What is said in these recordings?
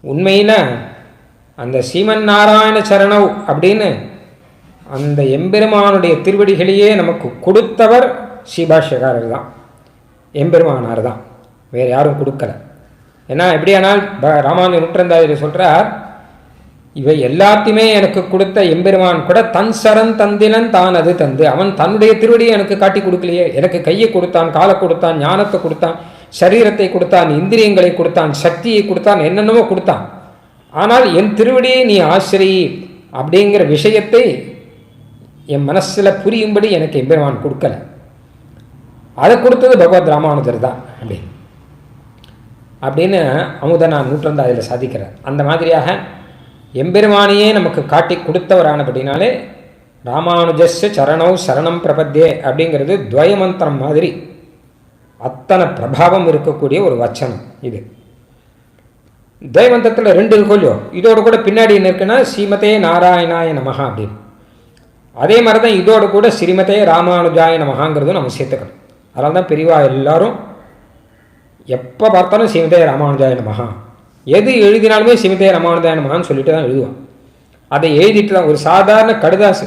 உண்மையில் அந்த சீமன் நாராயண சரணவ் அப்படின்னு அந்த எம்பெருமானுடைய திருவடிகளையே நமக்கு கொடுத்தவர் ஸ்ரீபாஷ்யக்காரர் தான். எம்பெருமானார் தான். வேறு யாரும் கொடுக்கல. ஏன்னா எப்படியானால் ப- ராமானுஜ சொல்கிறார் இவை எல்லாத்தையுமே எனக்கு கொடுத்த எம்பெருமான் கூட தன் சரண் தந்தினன் தான் அது தந்து. அவன் தன்னுடைய திருவடியை எனக்கு காட்டி கொடுக்கலையே. எனக்கு கையை கொடுத்தான் காலை கொடுத்தான் ஞானத்தை கொடுத்தான். சரீரத்தை கொடுத்தான் இந்திரியங்களை கொடுத்தான் சக்தியை கொடுத்தான் என்னென்னமோ கொடுத்தான். ஆனால் என் திருவடியை நீ ஆசிரி அப்படிங்கிற விஷயத்தை என் மனசில் புரியும்படி எனக்கு எம்பெருமான் கொடுக்கல. அதை கொடுத்தது பகவத் ராமானுஜர் தான் அப்படின்னு. அப்படின்னு அமுதனார் நூற்றந்தாதில் சாதிக்கிறார். அந்த மாதிரியாக எம்பெருமானையே நமக்கு காட்டி கொடுத்தவரானபடினாலே ராமானுஜஸ்ய ராமானுஜஸ் சரணம் பிரபத்தே அப்படிங்கிறது துவயமந்திரம் மாதிரி அத்தனை பிரபாவம் இருக்கக்கூடிய ஒரு வச்சனம் இது. துவயமந்திரத்தில் ரெண்டு இருக்கும் இல்லையோ இதோட கூட பின்னாடி என்ன இருக்குன்னா ஸ்ரீமதே நாராயணாய நமகா அப்படின்னு. அதே மாதிரி தான் இதோடு கூட ஸ்ரீமதே ராமானுஜாய நமஹாங்கிறதும் நம்ம சேர்த்துக்கணும். அதனால தான் பெரியவா எல்லாரும் எப்போ பார்த்தாலும் ஸ்ரீமதே ராமானுஜாய நமகா எது எழுதினாலுமே ஸ்ரீமதே ராமானுஜாய நமகான்னு சொல்லிட்டு தான் எழுதுவான். அதை எழுதிட்டு தான் ஒரு சாதாரண கடுதாசு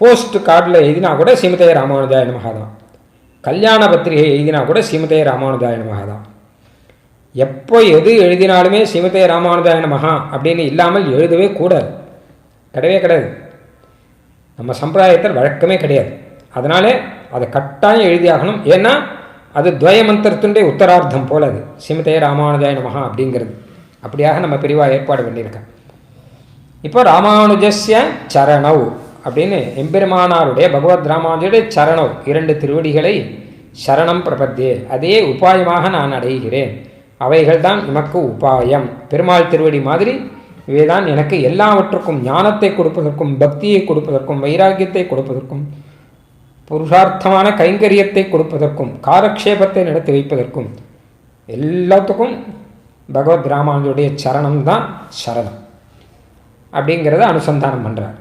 போஸ்ட் கார்டில் எழுதினா கூட ஸ்ரீமதே ராமானுஜாய நமகா தான். கல்யாண பத்திரிகை எழுதினா கூட ஸ்ரீமதே ராமானுஜாய நமஹா தான். எப்போ எது எழுதினாலுமே ஸ்ரீமதே ராமானுஜாய நமஹா அப்படின்னு இல்லாமல் எழுதவே கூடாது. கிடையவே கிடையாது. நம்ம சம்பிரதாயத்தில் வழக்கமே கிடையாது. அதனாலே அதை கட்டாயம் எழுதியாகணும். ஏன்னா அது துவய மந்திரத்தினுடைய உத்தரார்த்தம் போல அது. ஸ்ரீமதே ராமானுஜாய நமஹா அப்படிங்கிறது. அப்படியாக நம்ம பிரிவாக ஏற்பாடு பண்ணியிருக்கேன் இப்போ ராமானுஜஸ்ய சரணவ் அப்படின்னு எம்பெருமானாருடைய பகவத் ராமானுஜருடைய சரணம் இரண்டு திருவடிகளை சரணம் பிரபத்தே. அதே உபாயமாக நான் அடைகிறேன். அவைகள்தான் எமக்கு உபாயம். பெருமாள் திருவடி மாதிரி இவைதான் எனக்கு எல்லாவற்றுக்கும் ஞானத்தை கொடுப்பதற்கும் பக்தியை கொடுப்பதற்கும் வைராக்கியத்தை கொடுப்பதற்கும் புருஷார்த்தமான கைங்கரியத்தை கொடுப்பதற்கும் காலக்ஷேபத்தை நடத்தி வைப்பதற்கும் எல்லாத்துக்கும் பகவத் ராமானுஜருடைய சரணம் தான் சரணம். அப்படிங்கிறத அனுசந்தானம் பண்ணுறார்